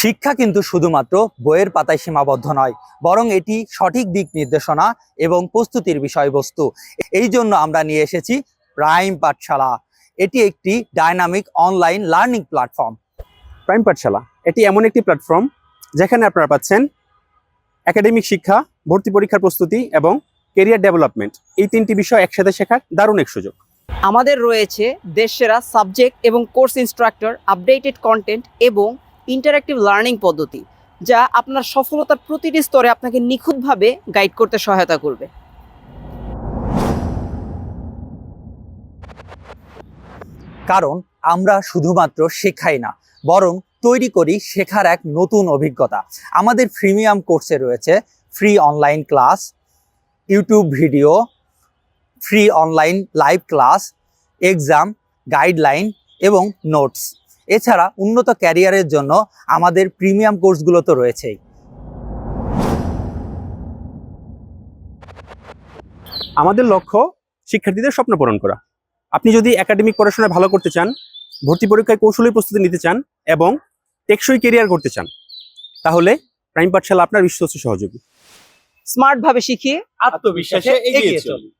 শিক্ষা কিন্তু শুধুমাত্র বইয়ের পাতায় সীমাবদ্ধ নয় বরং এটি সঠিক দিক নির্দেশনা এবং প্রস্তুতির বিষয়বস্তু। এই জন্য আমরা নিয়ে এসেছি প্রাইম পাঠশালা। এটি একটি dynamic online learning platform. Prime Pathshala এটি এমন একটি প্ল্যাটফর্ম যেখানে আপনারা পাচ্ছেন একাডেমিক শিক্ষা ভর্তি পরীক্ষার প্রস্তুতি এবং কেরিয়ার ডেভেলপমেন্ট এই তিনটি বিষয় একসাথে শেখার দারুণ এক সুযোগ। আমাদের রয়েছে দেশসেরা সাবজেক্ট এবং কোর্স ইনস্ট্রাক্টর আপডেটেড কন্টেন্ট এবং ইন্টারঅ্যাক্টিভ লার্নিং পদ্ধতি, যা আপনার সফলতার প্রতিটি স্তরে আপনাকে নিখুঁতভাবে গাইড করতে সহায়তা করবে। কারণ আমরা শুধুমাত্র শেখাই না, বরং তৈরি করি শেখার এক নতুন অভিজ্ঞতা। আমাদের প্রিমিয়াম কোর্সে রয়েছে free online class YouTube video free online live class exam guideline এবং নোটস এছাড়া উন্নত ক্যারিয়ারের জন্য আমাদের প্রিমিয়াম কোর্সগুলো তো রয়েছেই। আমাদের লক্ষ্য শিক্ষার্থীদের স্বপ্ন পূরণ করা। আপনি যদি একাডেমিক পড়াশোনায় ভালো করতে চান ভর্তি পরীক্ষায় কৌশলী প্রস্তুতি নিতে চান এবং টেকসই কেরিয়ার করতে চান তাহলে প্রাইম পাঠশালা আপনার বিশ্বস্ত সহযোগী। স্মার্টভাবে শিখিয়ে আত্মবিশ্বাসে এগিয়ে চলুন।